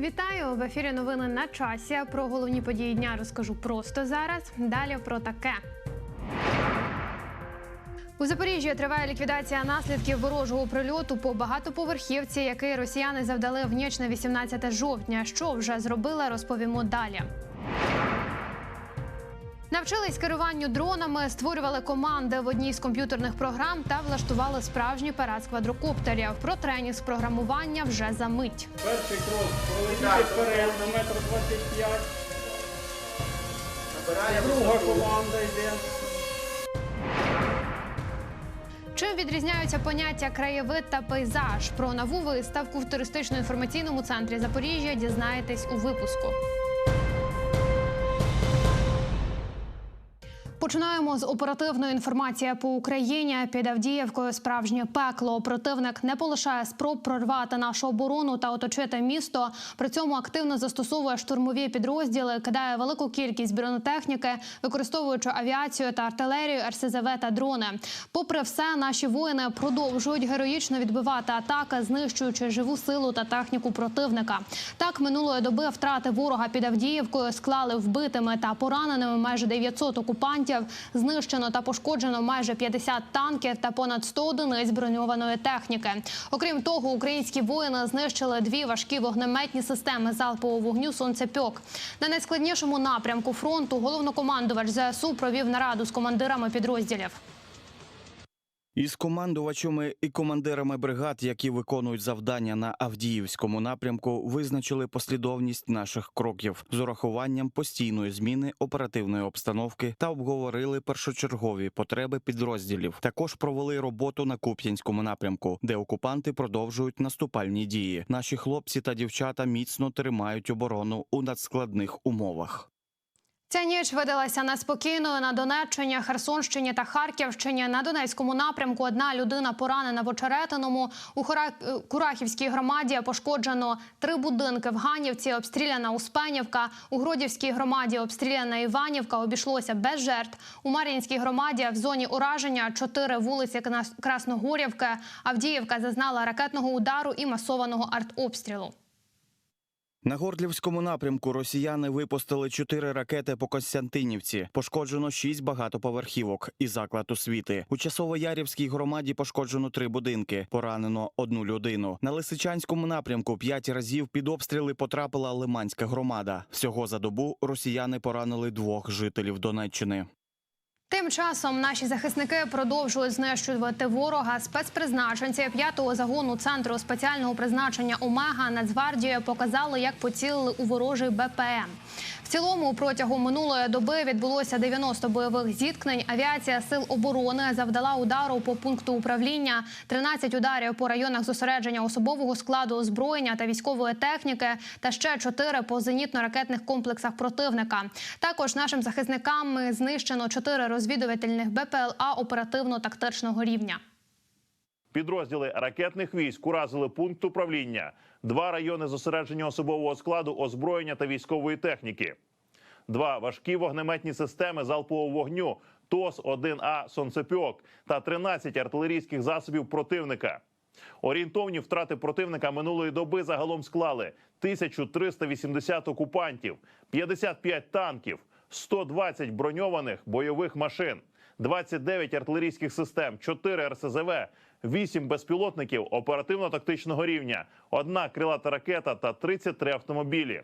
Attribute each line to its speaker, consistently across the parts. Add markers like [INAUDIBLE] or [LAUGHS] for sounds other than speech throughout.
Speaker 1: Вітаю в ефірі. Новини на часі. Про головні події дня розкажу просто зараз. Далі про таке. У Запоріжжі триває ліквідація наслідків ворожого прильоту по багатоповерхівці, який росіяни завдали в ніч на 18 жовтня. Що вже зробила, розповімо далі. Навчились керуванню дронами, створювали команди в одній з комп'ютерних програм та влаштували справжній парад з квадрокоптерів. Про тренінг з програмування вже за мить.
Speaker 2: Перший крок пролетіти вперед на метр 25. Друга команда йде.
Speaker 1: Чим відрізняються поняття краєвид та пейзаж? Про нову виставку в туристично-інформаційному центрі Запоріжжя дізнаєтесь у випуску. Починаємо з оперативної інформації по Україні. Під Авдіївкою справжнє пекло. Противник не полишає спроб прорвати нашу оборону та оточити місто. При цьому активно застосовує штурмові підрозділи, кидає велику кількість бронетехніки, використовуючи авіацію та артилерію, РСЗВ та дрони. Попри все, наші воїни продовжують героїчно відбивати атаки, знищуючи живу силу та техніку противника. Так минулої доби втрати ворога під Авдіївкою склали вбитими та пораненими майже 900 окупантів. Знищено та пошкоджено майже 50 танків та понад 100 одиниць броньованої техніки. Окрім того, українські воїни знищили дві важкі вогнеметні системи залпового вогню Сонцепьок. На найскладнішому напрямку фронту головнокомандувач ЗСУ провів нараду з командирами підрозділів.
Speaker 3: Із командувачами і командирами бригад, які виконують завдання на Авдіївському напрямку, визначили послідовність наших кроків з урахуванням постійної зміни оперативної обстановки та обговорили першочергові потреби підрозділів. Також провели роботу на Куп'янському напрямку, де окупанти продовжують наступальні дії. Наші хлопці та дівчата міцно тримають оборону у надскладних умовах.
Speaker 1: Ця ніч видалася неспокійною на Донеччині, Херсонщині та Харківщині. На Донецькому напрямку одна людина поранена в Очеретиному. У е, Курахівській громаді пошкоджено три будинки в Ганівці, обстріляна Успенівка. У Гродівській громаді обстріляна Іванівка. Обійшлося без жертв. У Мар'їнській громаді в зоні ураження чотири вулиці Красногорівки. Авдіївка зазнала ракетного удару і масованого артобстрілу.
Speaker 3: На Горлівському напрямку росіяни випустили чотири ракети по Костянтинівці. Пошкоджено шість багатоповерхівок і заклад освіти. У Часово-Ярівській громаді пошкоджено три будинки. Поранено одну людину. На Лисичанському напрямку п'ять разів під обстріли потрапила Лиманська громада. Всього за добу росіяни поранили двох жителів Донеччини.
Speaker 1: Тим часом наші захисники продовжують знищувати ворога. Спецпризначенці 5-го загону центру спеціального призначення Омега Нацгвардії показали, як поцілили у ворожий БПМ. В цілому протягом минулої доби відбулося 90 бойових зіткнень. Авіація сил оборони завдала удару по пункту управління, 13 ударів по районах зосередження особового складу озброєння та військової техніки, та ще 4 по зенітно-ракетних комплексах противника. Також нашим захисникам знищено 4 розвідувальних БПЛА оперативно-тактичного рівня.
Speaker 4: Підрозділи ракетних військ уразили пункт управління, два райони зосередження особового складу, озброєння та військової техніки, два важкі вогнеметні системи залпового вогню ТОС-1А «Сонцепьок» та 13 артилерійських засобів противника. Орієнтовні втрати противника минулої доби загалом склали 1380 окупантів, 55 танків, 120 броньованих бойових машин, 29 артилерійських систем, 4 РСЗВ, 8 безпілотників оперативно-тактичного рівня, одна крилата ракета та 33 автомобілі.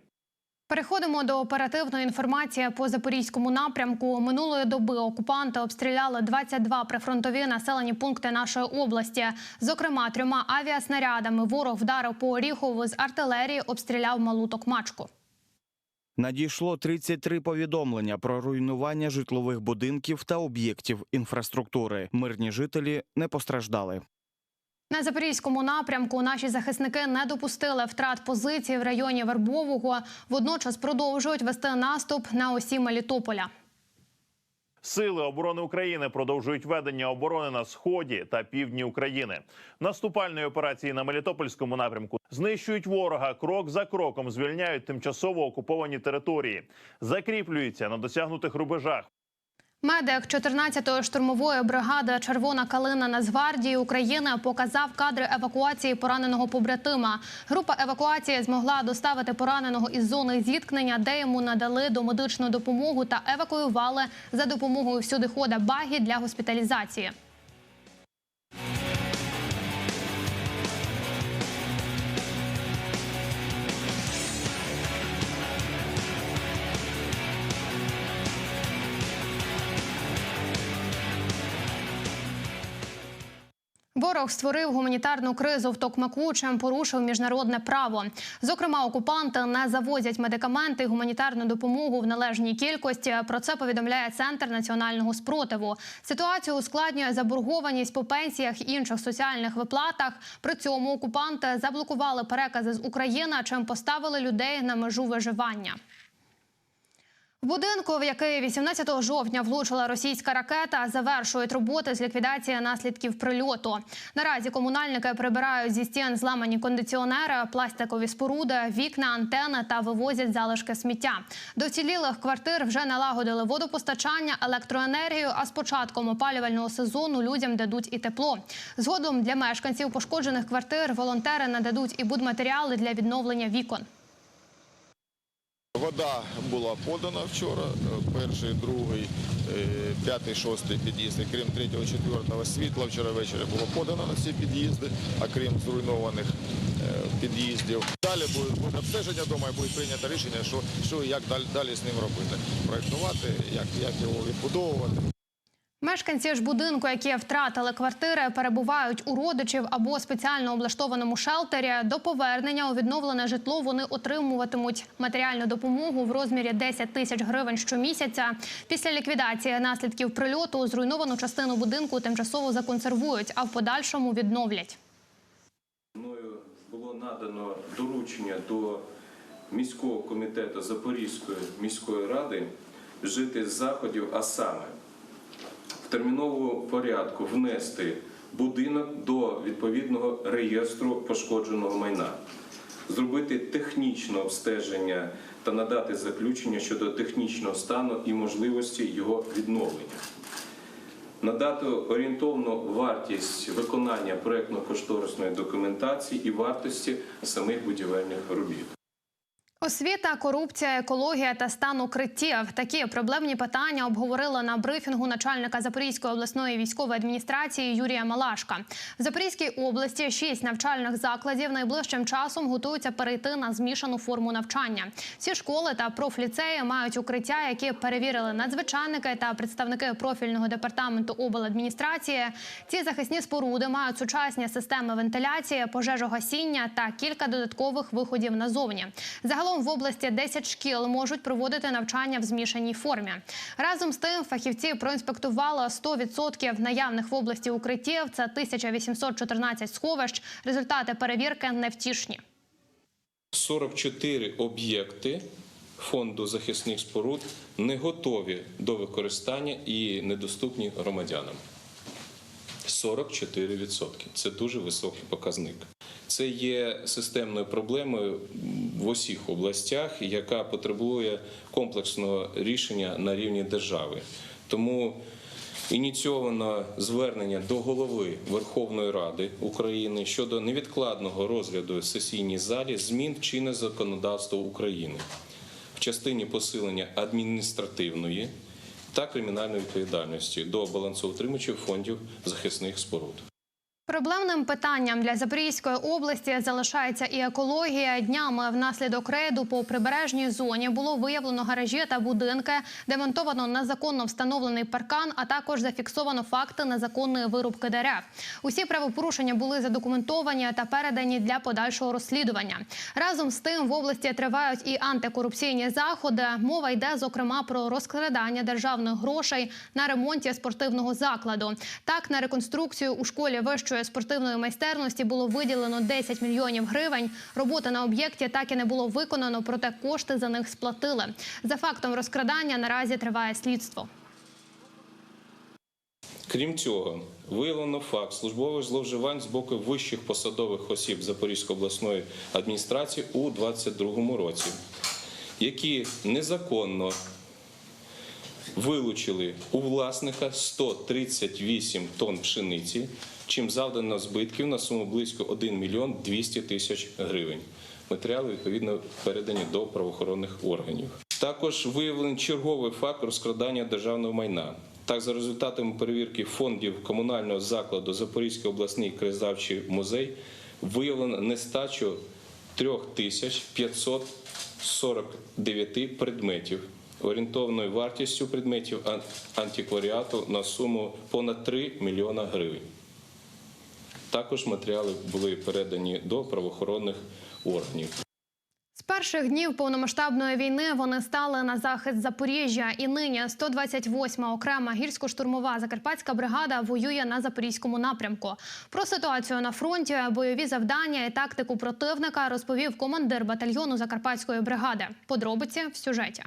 Speaker 1: Переходимо до оперативної інформації по запорізькому напрямку. Минулої доби окупанти обстріляли 22 прифронтові населені пункти нашої області. Зокрема, трьома авіаснарядами ворог вдарив по Оріхову з артилерії, обстріляв малу Токмачку.
Speaker 3: Надійшло 33 повідомлення про руйнування житлових будинків та об'єктів інфраструктури. Мирні жителі не постраждали.
Speaker 1: На запорізькому напрямку наші захисники не допустили втрат позицій в районі Вербового. Водночас продовжують вести наступ на осі Мелітополя.
Speaker 4: Сили оборони України продовжують ведення оборони на сході та півдні України. Наступальної операції на Мелітопольському напрямку знищують ворога крок за кроком, звільняють тимчасово окуповані території, закріплюються на досягнутих рубежах.
Speaker 1: Медик 14-ї штурмової бригади Червона калина Нацгвардії України показав кадри евакуації пораненого побратима. Група евакуації змогла доставити пораненого із зони зіткнення, де йому надали домедичну допомогу та евакуювали за допомогою всюдихода багі для госпіталізації. Ворог створив гуманітарну кризу в Токмаку, чим порушив міжнародне право. Зокрема, окупанти не завозять медикаменти гуманітарну допомогу в належній кількості. Про це повідомляє центр національного спротиву. Ситуацію ускладнює заборгованість по пенсіях і інших соціальних виплатах. При цьому окупанти заблокували перекази з України, чим поставили людей на межу виживання. Будинку, в який 18 жовтня влучила російська ракета, завершують роботи з ліквідації наслідків прильоту. Наразі комунальники прибирають зі стін зламані кондиціонери, пластикові споруди, вікна, антени та вивозять залишки сміття. До вцілілих квартир вже налагодили водопостачання, електроенергію. А з початком опалювального сезону людям дадуть і тепло. Згодом для мешканців пошкоджених квартир волонтери нададуть і будматеріали для відновлення вікон.
Speaker 5: Вода була подана вчора, е, перший, другий, е, п'ятий, шостий під'їзди, крім третього, четвертого світла. Вчора ввечері було подано на ці під'їзди, а крім зруйнованих е, під'їздів. Далі буде, обстеження вдома і буде прийнято рішення, що, що і як далі, далі з ним робити. Проєктувати, як, як його відбудовувати.
Speaker 1: Мешканці ж будинку, які втратили квартири, перебувають у родичів або спеціально облаштованому шелтері. До повернення у відновлене житло вони отримуватимуть матеріальну допомогу в розмірі 10 тисяч гривень щомісяця. Після ліквідації наслідків прильоту зруйновану частину будинку тимчасово законсервують, а в подальшому відновлять.
Speaker 6: Мною було надано доручення до міського комітету Запорізької міської ради вжити заходів, а саме терміновому порядку внести будинок до відповідного реєстру пошкодженого майна, зробити технічне обстеження та надати заключення щодо технічного стану і можливості його відновлення надати орієнтовну вартість виконання проєктно-кошторисної документації і вартості самих будівельних робіт.
Speaker 1: Освіта, корупція, екологія та стан укриттів. Такі проблемні питання обговорили на брифінгу начальника Запорізької обласної військової адміністрації Юрія Малашка. В Запорізькій області шість навчальних закладів найближчим часом готуються перейти на змішану форму навчання. Ці школи та профліцеї мають укриття, які перевірили надзвичайники та представники профільного департаменту обладміністрації. Ці захисні споруди мають сучасні системи вентиляції, пожежогасіння та кілька додаткових виходів назовні. Загалом в області 10 шкіл можуть проводити навчання в змішаній формі. Разом з тим, фахівці проінспектували 100% наявних в області укриттів. Це 1814 сховищ. Результати перевірки невтішні.
Speaker 6: 44 об'єкти фонду захисних споруд не готові до використання і недоступні громадянам. 44%. Це дуже високий показник. Це є системною проблемою в усіх областях, яка потребує комплексного рішення на рівні держави. Тому ініційовано звернення до голови Верховної Ради України щодо невідкладного розгляду в сесійній залі змін в чинне законодавство України в частині посилення адміністративної та кримінальної відповідальності до балансоутримачів фондів захисних споруд.
Speaker 1: Проблемним питанням для Запорізької області залишається і екологія. Днями внаслідок рейду по прибережній зоні було виявлено гаражі та будинки, демонтовано незаконно встановлений паркан, а також зафіксовано факти незаконної вирубки дерев. Усі правопорушення були задокументовані та передані для подальшого розслідування. Разом з тим в області тривають і антикорупційні заходи. Мова йде зокрема про розкрадання державних грошей на ремонті спортивного закладу. Так на реконструкцію у школі вищої спортивної майстерності було виділено 10 мільйонів гривень. Роботи на об'єкті так і не було виконано, проте кошти за них сплатили. За фактом розкрадання наразі триває слідство.
Speaker 6: Крім цього, виявлено факт службових зловживань з боку вищих посадових осіб Запорізької обласної адміністрації у 2022 році, які незаконно вилучили у власника 138 тонн пшениці, чим завдано збитків на суму близько 1 мільйон 200 тисяч гривень. Матеріали відповідно передані до правоохоронних органів. Також виявлений черговий факт розкрадання державного майна. Так, за результатами перевірки фондів комунального закладу Запорізький обласний краєзнавчий музей виявлено нестачу 3549 предметів орієнтовною вартістю предметів антикваріату на суму понад 3 мільйона гривень. Також матеріали були передані до правоохоронних органів.
Speaker 1: З перших днів повномасштабної війни вони стали на захист Запоріжжя, і нині 128-ма окрема гірсько-штурмова закарпатська бригада воює на запорізькому напрямку. Про ситуацію на фронті, бойові завдання і тактику противника розповів командир батальйону закарпатської бригади. Подробиці в сюжеті.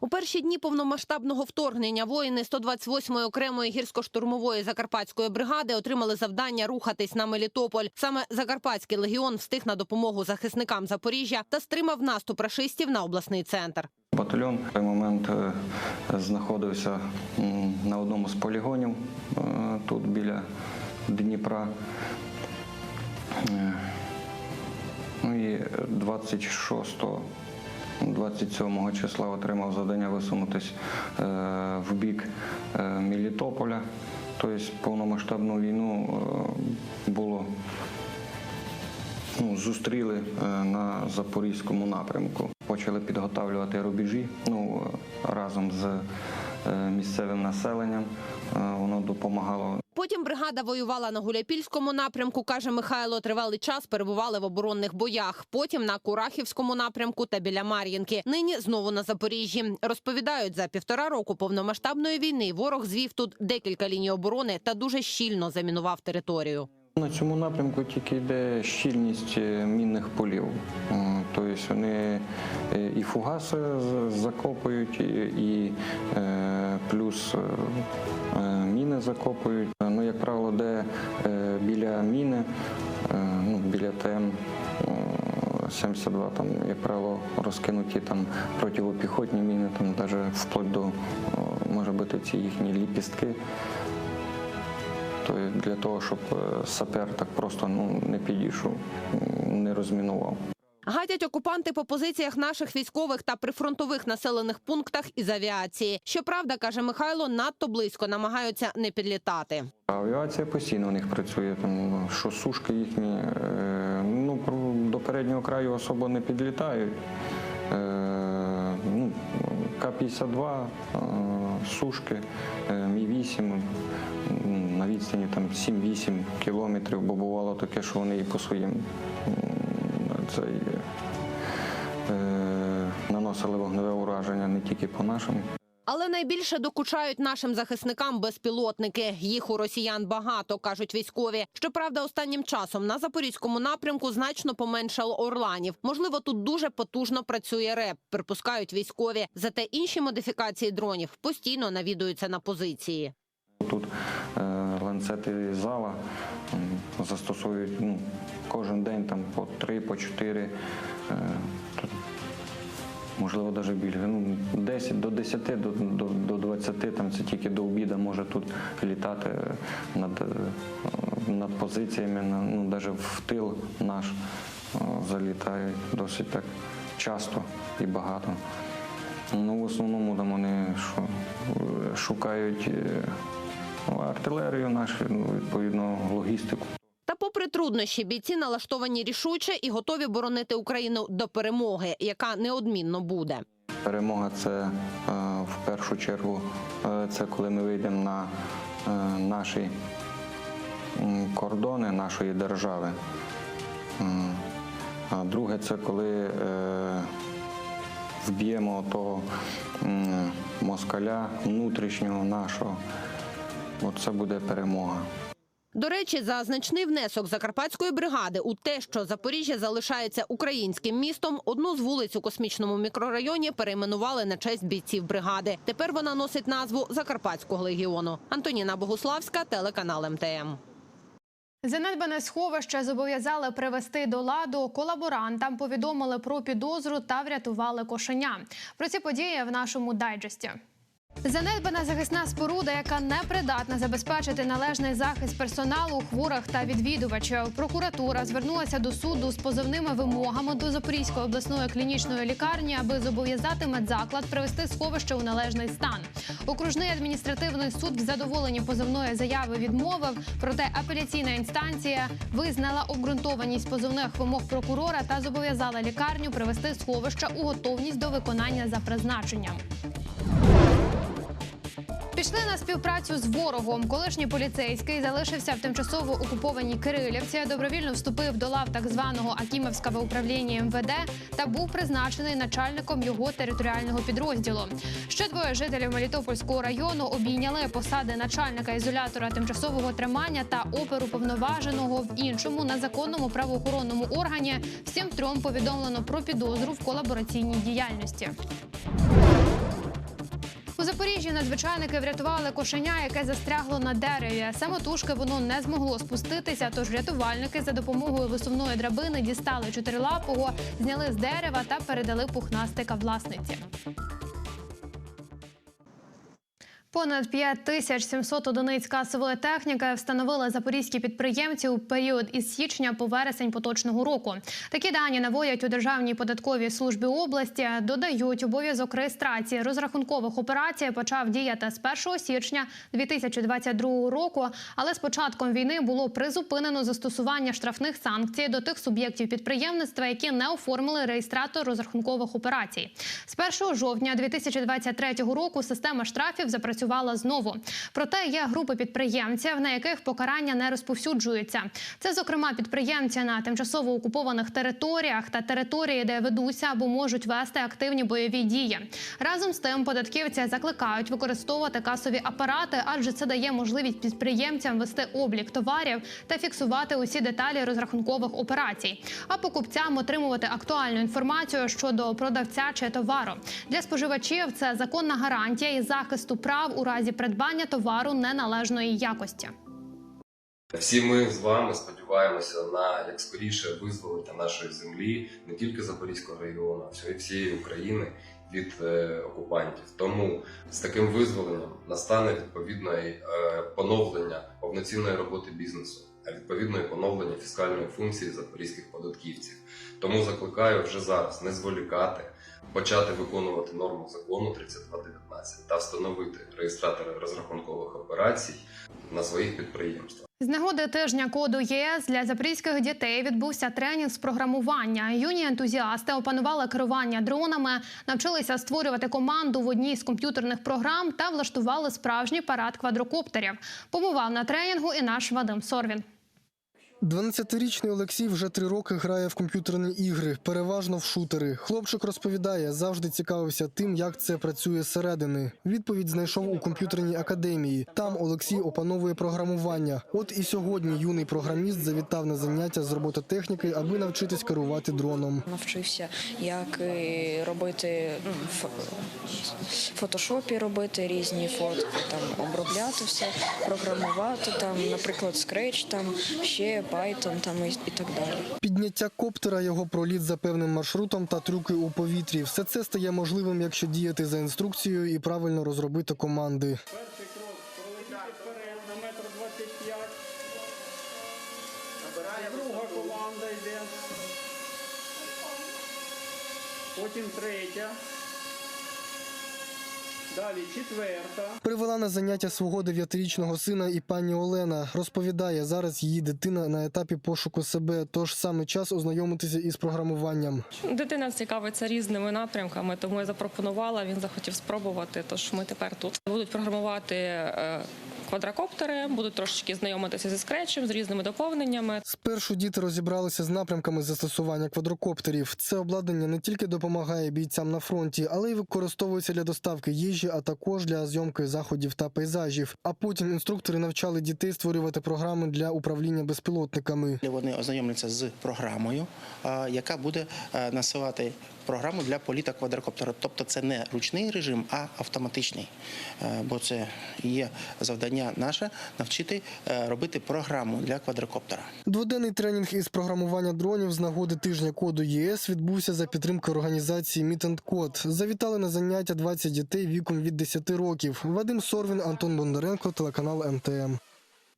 Speaker 7: У перші дні повномасштабного вторгнення воїни 128-ї окремої гірсько-штурмової закарпатської бригади отримали завдання рухатись на Мелітополь. Саме Закарпатський легіон встиг на допомогу захисникам Запоріжжя та стримав наступ рашистів на обласний центр.
Speaker 8: Батальйон в той момент е, знаходився на одному з полігонів е, тут біля Дніпра. Е, Ну і 26 27 числа отримав завдання висунутись е, в бік е, Мелітополя. Тобто повномасштабну війну е, було ну, зустріли на запорізькому напрямку. Почали підготовлювати рубежі ну, разом з місцевим населенням. Воно допомагало
Speaker 7: Потім бригада воювала на Гуляпільському напрямку, каже Михайло. Тривалий час перебували в оборонних боях. Потім на Курахівському напрямку та біля Мар'їнки. Нині знову на Запоріжжі. Розповідають, за півтора року повномасштабної війни ворог звів тут декілька ліній оборони та дуже щільно замінував територію.
Speaker 8: На цьому напрямку тільки йде щільність е, мінних полів. Е, Тобто вони е, і фугаси з- закопують, і, е, плюс е, е, міни закопують. Е, Ну, як правило, де е, біля міни, е, ну, біля ТМ. е, 72, там, як правило, розкинуті там противопіхотні міни, там навіть вплоть до може бути ці їхні ліпістки. То для того, щоб сапер так просто ну, не підійшов, не розмінував.
Speaker 7: Гатять окупанти по позиціях наших військових та прифронтових населених пунктах із авіації. Щоправда, каже Михайло, надто близько намагаються не підлітати.
Speaker 8: Авіація постійно у них працює, там, що сушки їхні е, ну, до переднього краю особо не підлітають. Е, ну, К-52, е, сушки, е, Мі-8 на відстані там 7-8 кілометрів, бо бувало таке, що вони і по своїм цей, е, наносили вогневе ураження не тільки по нашим
Speaker 7: Але найбільше докучають нашим захисникам безпілотники. Їх у росіян багато, кажуть військові. Щоправда, останнім часом на запорізькому напрямку значно поменшало орланів. Можливо, тут дуже потужно працює РЕП, припускають військові. Зате інші модифікації дронів постійно навідуються на позиції.
Speaker 8: Тут е, ланцети зала м, застосовують ну, кожен день там, по три, по чотири, е, можливо, навіть більше. Ну, 10 до 10 до, до, до 20, там, це тільки до обіду може тут літати е, над, е, над позиціями, ну, навіть в тил наш залітають досить так часто і багато. Ну, в основному там вони шукають артилерію нашу, ну, відповідно, логістику.
Speaker 7: Та, попри труднощі, бійці налаштовані рішуче і готові боронити Україну до перемоги, яка неодмінно буде.
Speaker 8: Перемога це е, в першу чергу е, це коли ми вийдемо на е, наші кордони нашої держави. А друге, це коли вб'ємо того москаля внутрішнього нашого. Оце буде перемога.
Speaker 7: До речі, за значний внесок закарпатської бригади у те, що Запоріжжя залишається українським містом, одну з вулиць у космічному мікрорайоні перейменували на честь бійців бригади. Тепер вона носить назву Закарпатського легіону. Антоніна Богуславська, телеканал МТМ.
Speaker 1: Занедбане сховище зобов'язали привести до ладу. Колаборантам повідомили про підозру та врятували кошеня. Про ці події в нашому дайджесті. Занедбана захисна споруда, яка не придатна забезпечити належний захист персоналу, хворих та відвідувачів. Прокуратура звернулася до суду з позовними вимогами до Запорізької обласної клінічної лікарні, аби зобов'язати медзаклад привести сховище у належний стан. Окружний адміністративний суд в задоволенні позовної заяви відмовив. Проте апеляційна інстанція визнала обґрунтованість позовних вимог прокурора та зобов'язала лікарню привести сховище у готовність до виконання за призначенням. Пішли на співпрацю з ворогом. Колишній поліцейський залишився в тимчасово окупованій Кирилівці, добровільно вступив до лав так званого Акімовського управління МВД та був призначений начальником його територіального підрозділу. Ще двоє жителів Мелітопольського району обійняли посади начальника ізолятора тимчасового тримання та оперу повноваженого в іншому незаконному правоохоронному органі. Всім трьом повідомлено про підозру в колабораційній діяльності. У Запоріжжі надзвичайники врятували кошеня, яке застрягло на дереві. Самотужки воно не змогло спуститися, тож рятувальники за допомогою висувної драбини дістали чотирилапого, зняли з дерева та передали пухнастика власниці. Понад 5700 одиниць касової техніки встановили запорізькі підприємці у період із січня по вересень поточного року. Такі дані наводять у Державній податковій службі області. Додають, обов'язок реєстрації розрахункових операцій почав діяти з 1 січня 2022 року. Але з початком війни було призупинено застосування штрафних санкцій до тих суб'єктів підприємництва, які не оформили реєстратор розрахункових операцій. З 1 жовтня 2023 року система штрафів запрацювала знову. Проте є групи підприємців, на яких покарання не розповсюджується. Це, зокрема, підприємці на тимчасово окупованих територіях та території, де ведуться або можуть вести активні бойові дії. Разом з тим, податківці закликають використовувати касові апарати, адже це дає можливість підприємцям вести облік товарів та фіксувати усі деталі розрахункових операцій, а покупцям отримувати актуальну інформацію щодо продавця чи товару. Для споживачів це законна гарантія і захисту прав у разі придбання товару неналежної якості.
Speaker 9: Всі ми з вами сподіваємося на як скоріше визволення нашої землі, не тільки Запорізького регіону, а всієї всієї України від е, окупантів. Тому з таким визволенням настане відповідне е, поновлення повноцінної роботи бізнесу, а відповідно і поновлення фіскальної функції запорізьких податківців. Тому закликаю вже зараз не зволікати, почати виконувати норму закону 3219 та встановити реєстратори розрахункових операцій на своїх підприємствах.
Speaker 1: З нагоди тижня коду ЄС для запорізьких дітей відбувся тренінг з програмування. Юні ентузіасти опанували керування дронами, навчилися створювати команду в одній з комп'ютерних програм та влаштували справжній парад квадрокоптерів. Побував на тренінгу і наш Вадим Сорвін.
Speaker 10: 12-річний Олексій вже три роки грає в комп'ютерні ігри, переважно в шутери. Хлопчик розповідає, завжди цікавився тим, як це працює зсередини. Відповідь знайшов у комп'ютерній академії. Там Олексій опановує програмування. От і сьогодні юний програміст завітав на заняття з робототехніки, аби навчитись керувати дроном.
Speaker 11: Навчився, як робити ну, в фотошопі робити різні фотки, там обробляти все, програмувати там, наприклад, Scratch, там ще Python, там і, і так далі.
Speaker 10: Підняття коптера, його проліт за певним маршрутом та трюки у повітрі. Все це стає можливим, якщо діяти за інструкцією і правильно розробити команди.
Speaker 2: Перший крок пролетіти вперед на метр 25. Друга команда йде. Потім третя. Далі четверта.
Speaker 10: Привела на заняття свого дев'ятирічного сина і пані Олена. Розповідає, зараз її дитина на етапі пошуку себе, тож саме час ознайомитися із програмуванням.
Speaker 12: Дитина цікавиться різними напрямками, тому я запропонувала. Він захотів спробувати. Тож ми тепер тут будуть програмувати е, квадрокоптери, будуть трошечки знайомитися зі скретчем, з різними доповненнями.
Speaker 10: Спершу діти розібралися з напрямками застосування квадрокоптерів. Це обладнання не тільки допомагає бійцям на фронті, але й використовується для доставки їжі, а також для зйомки заходів та пейзажів. А потім інструктори навчали дітей створювати програми для управління безпілотниками.
Speaker 13: Вони ознайомляться з програмою, яка буде е, насилати програму для політа квадрокоптера. Тобто це не ручний режим, а автоматичний. Е, Бо це є завдання наше навчити е, робити програму для квадрокоптера.
Speaker 10: Дводенний тренінг із програмування дронів з нагоди тижня коду ЄС відбувся за підтримки організації Code. Завітали на заняття 20 дітей віком від 10 років. Вадим Сорвін, Антон Бондаренко, телеканал МТМ.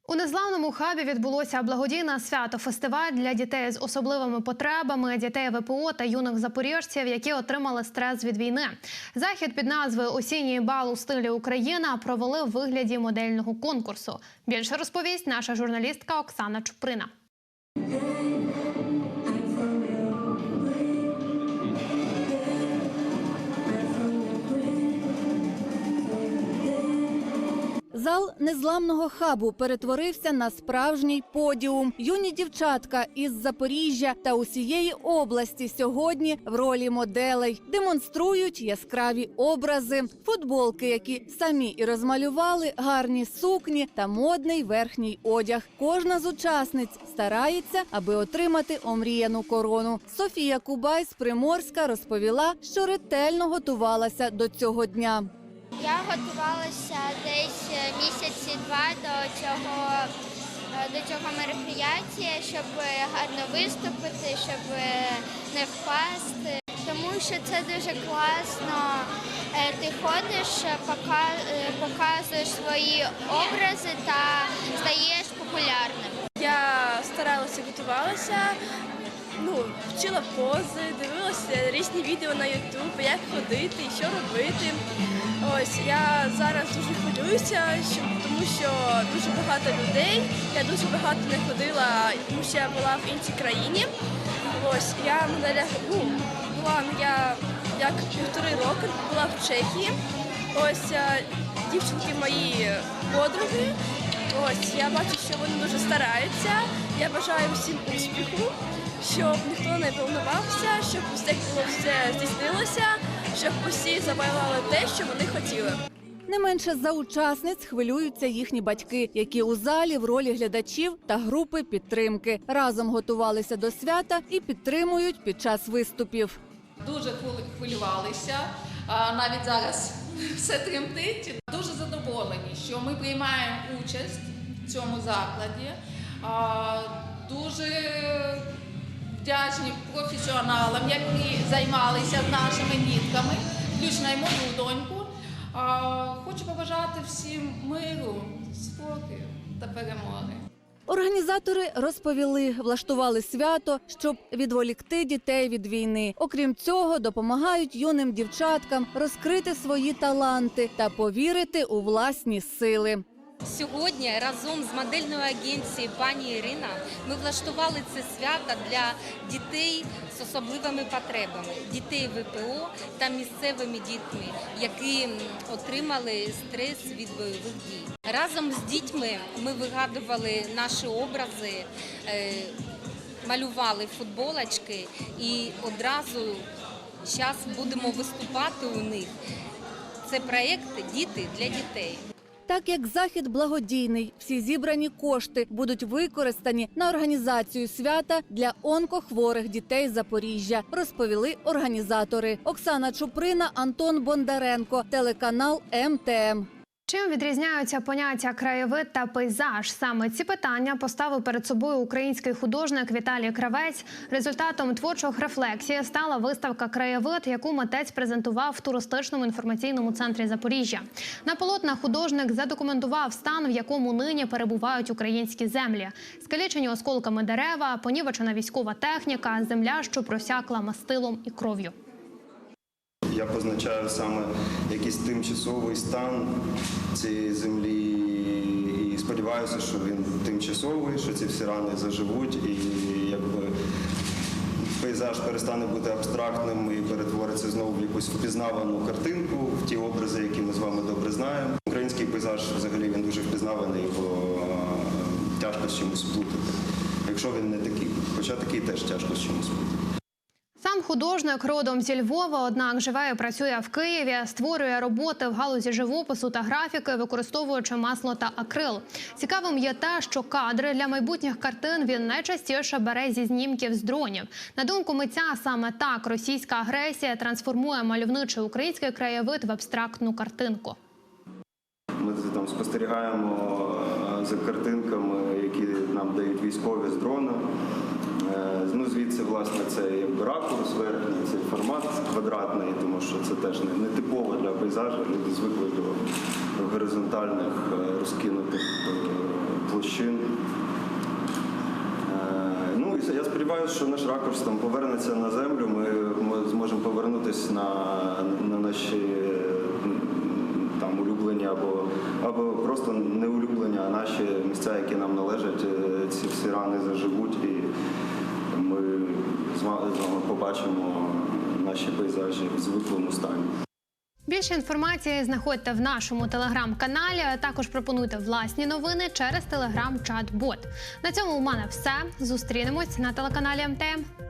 Speaker 1: У незламному хабі відбулося благодійне свято фестиваль для дітей з особливими потребами, дітей ВПО та юних запоріжців, які отримали стрес від війни. Захід під назвою Осінній бал у стилі Україна провели в вигляді модельного конкурсу. Більше розповість наша журналістка Оксана Чуприна.
Speaker 14: Зал незламного хабу перетворився на справжній подіум. Юні дівчатка із Запоріжжя та усієї області сьогодні в ролі моделей демонструють яскраві образи, футболки, які самі і розмалювали, гарні сукні та модний верхній одяг. Кожна з учасниць старається, аби отримати омріяну корону. Софія Кубай з Приморська розповіла, що ретельно готувалася до цього дня.
Speaker 15: Я готувалася десь е, місяці два до цього, е, до цього мероприятия, щоб е, гарно виступити, щоб не впасти. Тому що це дуже класно. Ти ходиш, пока- показуєш свої образи та стаєш популярним.
Speaker 16: Я старалася готувалася, ну, вчила пози, дивилася різні відео на YouTube, як ходити, і що робити. Ось я зараз дуже хвилююся, тому що дуже багато людей. Я дуже багато не ходила, тому що я була в іншій країні. Ось я моделя, ну, була я як півтори роки була в Чехії. Ось е, дівчинки мої подруги. Ось я бачу, що вони дуже стараються. Я бажаю всім успіху, щоб ніхто не волнувався, щоб все було все здійснилося, щоб усі завоювали те, що вони хотіли.
Speaker 14: Не менше за учасниць хвилюються їхні батьки, які у залі в ролі глядачів та групи підтримки разом готувалися до свята і підтримують під час виступів.
Speaker 17: Дуже хвилю- хвилювалися. Навіть зараз [LAUGHS] все тремтить. Дуже задоволені, що ми приймаємо участь в цьому закладі. Дуже вдячні професіоналам, які займалися нашими дітками, включно й мою доньку. Хочу побажати всім миру, спокою та перемоги.
Speaker 14: Організатори розповіли, влаштували свято, щоб відволікти дітей від війни. Окрім цього, допомагають юним дівчаткам розкрити свої таланти та повірити у власні сили.
Speaker 18: Сьогодні разом з модельною агенцією пані Ірина ми влаштували це свято для дітей з особливими потребами, дітей ВПО та місцевими дітьми, які отримали стрес від бойових дій. Разом з дітьми ми вигадували наші образи. е, Малювали футболочки і одразу зараз будемо виступати у них. Це проєкт Діти для дітей.
Speaker 14: Так як захід благодійний, всі зібрані кошти будуть використані на організацію свята для онкохворих дітей Запоріжжя, розповіли організатори. Оксана Чуприна, Антон Бондаренко, телеканал МТМ.
Speaker 1: Чим відрізняються поняття краєвид та пейзаж? Саме ці питання поставив перед собою український художник Віталій Кравець. Результатом творчих рефлексій стала виставка Краєвид, яку митець презентував в туристичному інформаційному центрі Запоріжжя. На полотнах художник задокументував стан, в якому нині перебувають українські землі: скалічені осколками дерева, понівечена військова техніка, земля, що просякла мастилом і кров'ю.
Speaker 19: Я позначаю саме якийсь тимчасовий стан цієї землі і сподіваюся, що він тимчасовий, що ці всі рани заживуть і якби пейзаж перестане бути абстрактним і перетвориться знову в якусь впізнавану картинку, в ті образи, які ми з вами добре знаємо. Український пейзаж взагалі він дуже впізнаваний, його е, тяжко з чимось плутати. Якщо він не такий, хоча такий теж тяжко з чимось плутати.
Speaker 1: Художник родом зі Львова, однак живе і працює в Києві, створює роботи в галузі живопису та графіки, використовуючи масло та акрил. Цікавим є те, що кадри для майбутніх картин він найчастіше бере зі знімків з дронів. На думку митця, саме так російська агресія трансформує мальовничий український краєвид в абстрактну картинку.
Speaker 19: Ми там спостерігаємо е, за картинками, які нам дають військові з дрона. Власне, це якби ракурс верхній, цей формат квадратний, тому що це теж не, не типово для пейзажу. Люди звикли до горизонтальних е, розкинутих е, площин. Е, Ну і я сподіваюся, що наш ракурс там повернеться на землю. Ми, ми зможемо повернутися на, на наші там улюблені або, або просто не улюблені, а наші місця, які нам належать. Ці всі рани заживуть, і з вами, побачимо наші пейзажі в звиклому стані.
Speaker 1: Більше інформації знаходьте в нашому телеграм-каналі. Також пропонуйте власні новини через телеграм-чат-бот. На цьому у мене все. Зустрінемось на телеканалі МТМ.